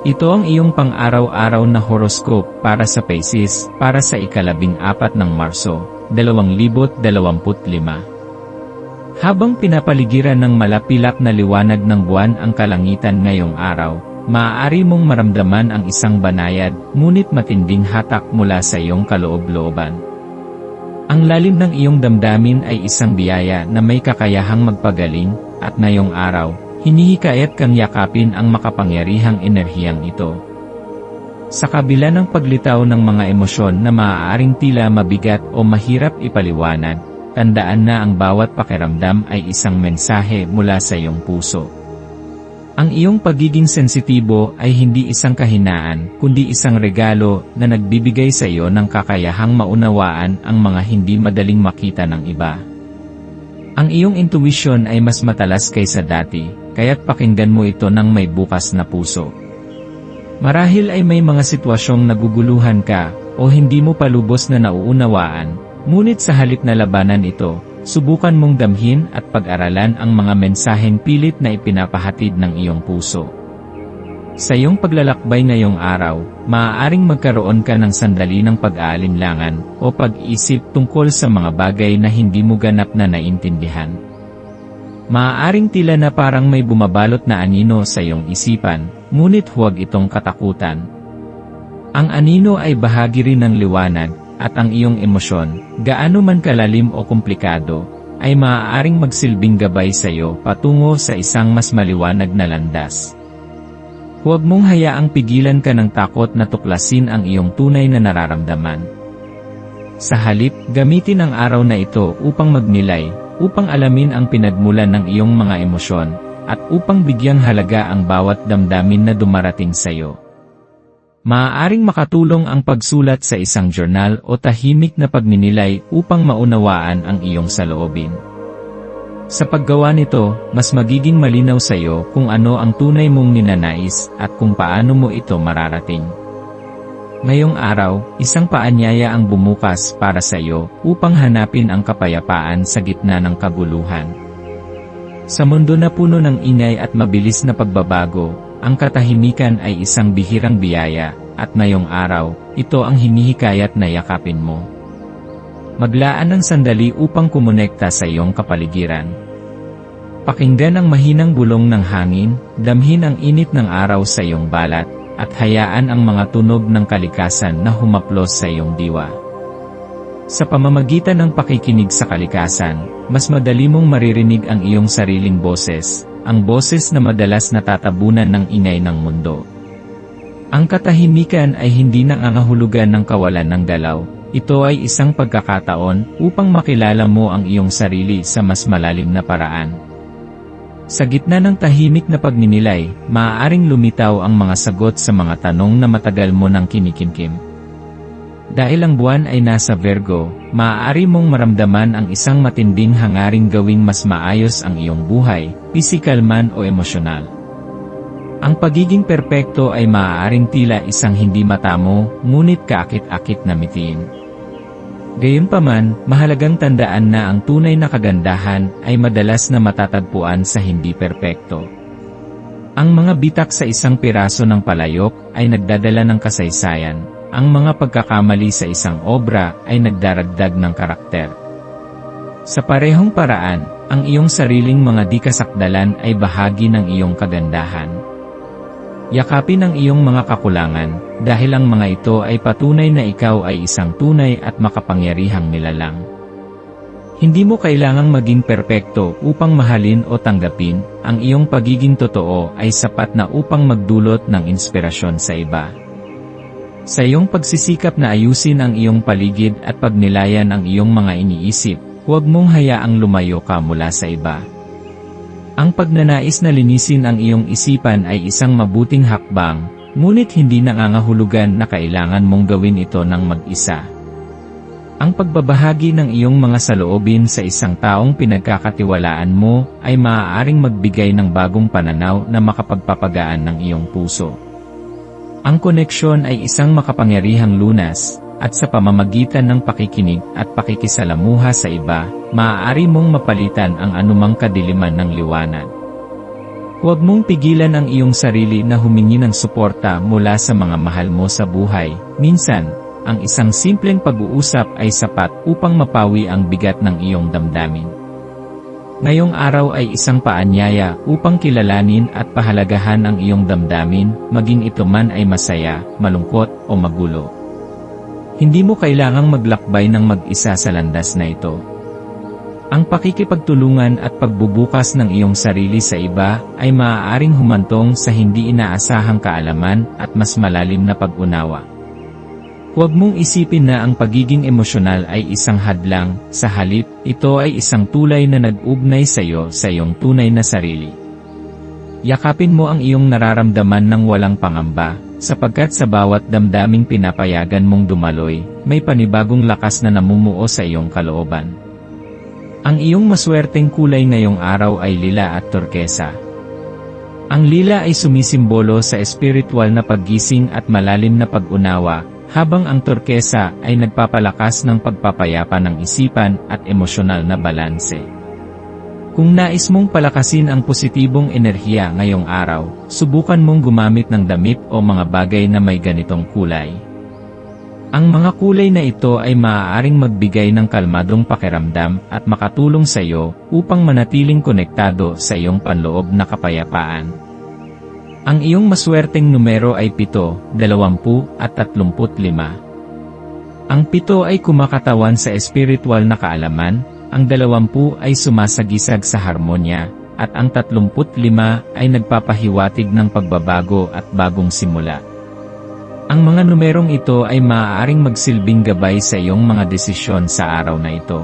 Ito ang iyong pang-araw-araw na horoscope para sa Pisces para sa ikalabing apat ng Marso, 2025. Habang pinapaligiran ng malapilak na liwanag ng buwan ang kalangitan ngayong araw, maaari mong maramdaman ang isang banayad, ngunit matinding hatak mula sa iyong kaloob-looban. Ang lalim ng iyong damdamin ay isang biyaya na may kakayahang magpagaling, at ngayong araw, Hinihikayat kang yakapin ang makapangyarihang enerhiyang ito. Sa kabila ng paglitaw ng mga emosyon na maaaring tila mabigat o mahirap ipaliwanag, tandaan na ang bawat pakiramdam ay isang mensahe mula sa iyong puso. Ang iyong pagiging sensitibo ay hindi isang kahinaan, kundi isang regalo na nagbibigay sa iyo ng kakayahang maunawaan ang mga hindi madaling makita ng iba. Ang iyong intuition ay mas matalas kaysa dati, kaya't pakinggan mo ito ng may bukas na puso. Marahil ay may mga sitwasyong naguguluhan ka, o hindi mo palubos na nauunawaan, ngunit sa halip na labanan ito, subukan mong damhin at pag-aralan ang mga mensaheng pilit na ipinapahatid ng iyong puso. Sa iyong paglalakbay ngayong araw, maaaring magkaroon ka ng sandali ng pag-aalinlangan o pag-isip tungkol sa mga bagay na hindi mo ganap na naintindihan. Maaaring tila na parang may bumabalot na anino sa iyong isipan, ngunit huwag itong katakutan. Ang anino ay bahagi rin ng liwanag, at ang iyong emosyon, gaano man kalalim o komplikado, ay maaaring magsilbing gabay sa iyo patungo sa isang mas maliwanag na landas. Huwag mong hayaang pigilan ka ng takot na tuklasin ang iyong tunay na nararamdaman. Sa halip, gamitin ang araw na ito upang magnilay, upang alamin ang pinagmulan ng iyong mga emosyon, at upang bigyang halaga ang bawat damdamin na dumarating sa iyo. Maaaring makatulong ang pagsulat sa isang journal o tahimik na pagninilay upang maunawaan ang iyong saloobin. Sa paggawa nito, mas magiging malinaw sa iyo kung ano ang tunay mong ninanais at kung paano mo ito mararating. Ngayong araw, isang paanyaya ang bumukas para sa iyo upang hanapin ang kapayapaan sa gitna ng kaguluhan. Sa mundo na puno ng ingay at mabilis na pagbabago, ang katahimikan ay isang bihirang biyaya, at ngayong araw, ito ang hinihikayat na yakapin mo. Maglaan ng sandali upang kumonekta sa iyong kapaligiran. Pakinggan ang mahinang bulong ng hangin, damhin ang init ng araw sa iyong balat, at hayaan ang mga tunog ng kalikasan na humaplos sa iyong diwa. Sa pamamagitan ng pakikinig sa kalikasan, mas madali mong maririnig ang iyong sariling boses, ang boses na madalas natatabunan ng ingay ng mundo. Ang katahimikan ay hindi nangangahulugan ng kawalan ng galaw, ito ay isang pagkakataon upang makilala mo ang iyong sarili sa mas malalim na paraan. Sa gitna ng tahimik na pagninilay, maaaring lumitaw ang mga sagot sa mga tanong na matagal mo nang kinikimkim. Dahil ang buwan ay nasa Virgo, maaari mong maramdaman ang isang matinding hangaring gawing mas maayos ang iyong buhay, pisikal man o emosyonal. Ang pagiging perpekto ay maaaring tila isang hindi matamo, ngunit kaakit-akit na mitiin. Gayunpaman, mahalagang tandaan na ang tunay na kagandahan ay madalas na matatagpuan sa hindi perpekto. Ang mga bitak sa isang piraso ng palayok ay nagdadala ng kasaysayan, ang mga pagkakamali sa isang obra ay nagdaragdag ng karakter. Sa parehong paraan, ang iyong sariling mga di kasakdalan ay bahagi ng iyong kagandahan. Yakapin ang iyong mga kakulangan, dahil ang mga ito ay patunay na ikaw ay isang tunay at makapangyarihang nilalang. Hindi mo kailangang maging perpekto upang mahalin o tanggapin, ang iyong pagiging totoo ay sapat na upang magdulot ng inspirasyon sa iba. Sa iyong pagsisikap na ayusin ang iyong paligid at pagnilayan ang iyong mga iniisip, huwag mong hayaang lumayo ka mula sa iba. Ang pagnanais na linisin ang iyong isipan ay isang mabuting hakbang, ngunit hindi nangangahulugan na kailangan mong gawin ito ng mag-isa. Ang pagbabahagi ng iyong mga saloobin sa isang taong pinagkakatiwalaan mo ay maaaring magbigay ng bagong pananaw na makapagpapagaan ng iyong puso. Ang koneksyon ay isang makapangyarihang lunas, at sa pamamagitan ng pakikinig at pakikisalamuha sa iba, maaari mong mapalitan ang anumang kadiliman ng liwanag. Huwag mong pigilan ang iyong sarili na humingi ng suporta mula sa mga mahal mo sa buhay. Minsan, ang isang simpleng pag-uusap ay sapat upang mapawi ang bigat ng iyong damdamin. Ngayong araw ay isang paanyaya upang kilalanin at pahalagahan ang iyong damdamin, maging ito man ay masaya, malungkot, o magulo. Hindi mo kailangang maglakbay ng mag-isa sa landas na ito. Ang pakikipagtulungan at pagbubukas ng iyong sarili sa iba ay maaaring humantong sa hindi inaasahang kaalaman at mas malalim na pag-unawa. Huwag mong isipin na ang pagiging emosyonal ay isang hadlang, sa halip, ito ay isang tulay na nag-ugnay sa iyo sa iyong tunay na sarili. Yakapin mo ang iyong nararamdaman ng walang pangamba, sapagkat sa bawat damdaming pinapayagan mong dumaloy, may panibagong lakas na namumuo sa iyong kalooban. Ang iyong maswerteng kulay ngayong araw ay lila at turkesa. Ang lila ay sumisimbolo sa espiritual na paggising at malalim na pag-unawa, habang ang turkesa ay nagpapalakas ng pagpapayapa ng isipan at emosyonal na balanse. Kung nais mong palakasin ang positibong enerhiya ngayong araw, subukan mong gumamit ng damit o mga bagay na may ganitong kulay. Ang mga kulay na ito ay maaaring magbigay ng kalmadong pakiramdam at makatulong sa iyo upang manatiling konektado sa iyong panloob na kapayapaan. Ang iyong maswerteng numero ay 7, 20 at 35. Ang 7 ay kumakatawan sa espiritual na kaalaman, ang 20 ay sumasagisag sa harmonya, at ang 35 ay nagpapahiwatig ng pagbabago at bagong simula. Ang mga numerong ito ay maaaring magsilbing gabay sa iyong mga desisyon sa araw na ito.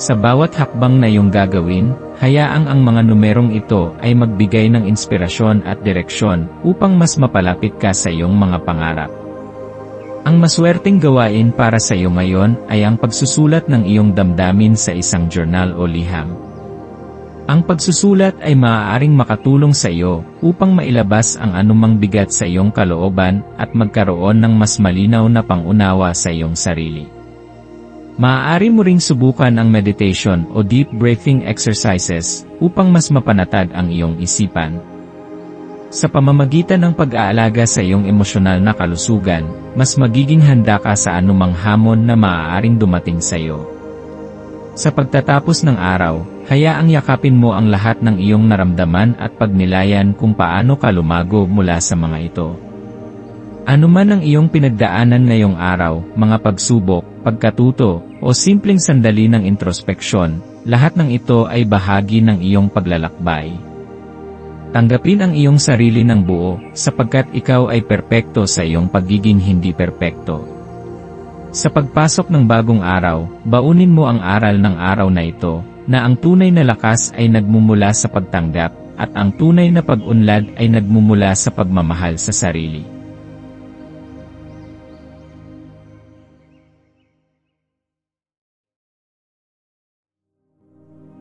Sa bawat hakbang na iyong gagawin, hayaang ang mga numerong ito ay magbigay ng inspirasyon at direksyon upang mas mapalapit ka sa iyong mga pangarap. Ang maswerteng gawain para sa iyo ngayon ay ang pagsusulat ng iyong damdamin sa isang journal o liham. Ang pagsusulat ay maaaring makatulong sa iyo upang mailabas ang anumang bigat sa iyong kalooban at magkaroon ng mas malinaw na pangunawa sa iyong sarili. Maaari mo ring subukan ang meditation o deep breathing exercises upang mas mapanatag ang iyong isipan. Sa pamamagitan ng pag-aalaga sa iyong emosyonal na kalusugan, mas magiging handa ka sa anumang hamon na maaaring dumating sa iyo. Sa pagtatapos ng araw, hayaang yakapin mo ang lahat ng iyong naramdaman at pagnilayan kung paano ka lumago mula sa mga ito. Ano man ang iyong pinagdaanan ngayong araw, mga pagsubok, pagkatuto, o simpleng sandali ng introspeksyon, lahat ng ito ay bahagi ng iyong paglalakbay. Tanggapin ang iyong sarili ng buo, sapagkat ikaw ay perpekto sa iyong pagiging hindi perpekto. Sa pagpasok ng bagong araw, baunin mo ang aral ng araw na ito, na ang tunay na lakas ay nagmumula sa pagtanggap, at ang tunay na pag-unlad ay nagmumula sa pagmamahal sa sarili.